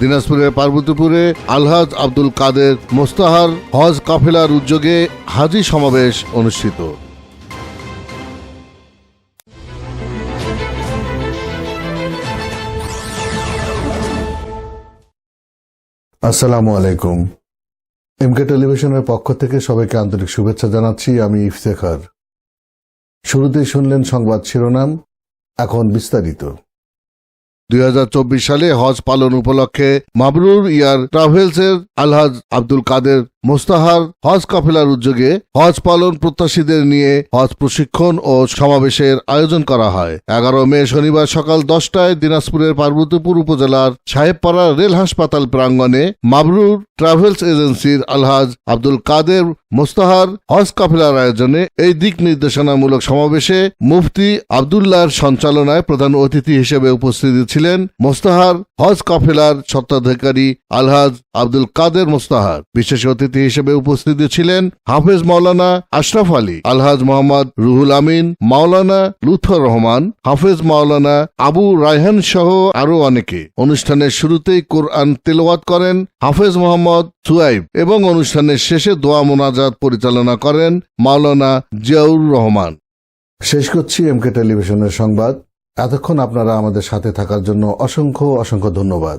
দিনাজপুরের পার্বতীপুরে আলহাজ আব্দুল কাদের মোস্তাহার হজ কাফেলার উদ্যোগে হাজি সমাবেশ অনুষ্ঠিত। আসসালামু আলাইকুম। এমকে টেলিভিশনের পক্ষ থেকে সবাইকে আন্তরিক শুভেচ্ছা জানাচ্ছি, আমি ইফতেখার। শুরুতেই শুনলেন সংবাদ শিরোনাম, এখন বিস্তারিত। দুই হাজার চব্বিশ সালে হজ পালন উপলক্ষে মাবরুর ইয়ার ট্রাভেলসের আলহাজ আব্দুল কাদের মোস্তাহার হজ কাফেলার উদ্যোগে হজ পালন প্রত্যাশীদের নিয়ে হজ প্রশিক্ষণ ও সমাবেশের আয়োজন করা হয়। এগারো মে শনিবার সকাল দশটায় দিনাজপুরের পার্বতীপুর উপজেলার সাহেবপাড়া রেল হাসপাতাল প্রাঙ্গণে মাবরুর ট্রাভেলস এজেন্সির আলহাজ আব্দুল কাদের মোস্তাহার হজ কাফেলার আয়োজনে এই দিক নির্দেশনামূলক সমাবেশে মুফতি আবদুল্লাহর সঞ্চালনায় প্রধান অতিথি হিসেবে উপস্থিত ছিলেন মোস্তাহার হজ কাফেলার স্বত্বাধিকারী আলহাজ আব্দুল কাদের মোস্তাহার। বিশেষ অতিথি হিসেবে উপস্থিত ছিলেন হাফেজ মাওলানা আশরাফ আলী, আলহাজ মোহাম্মদ রুহুল আমিন, মাওলানা লুথর রহমান, হাফেজ মাওলানা আবু রায়হান সহ আরও অনেকে। অনুষ্ঠানের শুরুতেই কোরআন তেলাওয়াত করেন হাফেজ মোহাম্মদ সুয়াইব এবং অনুষ্ঠানের শেষে দোয়া মোনাজাত পরিচালনা করেন মাওলানা জিয়াউর রহমান। শেষ করছি এমকে টেলিভিশনের সংবাদ। এতক্ষণ আপনারা আমাদের সাথে থাকার জন্য অসংখ্য অসংখ্য ধন্যবাদ।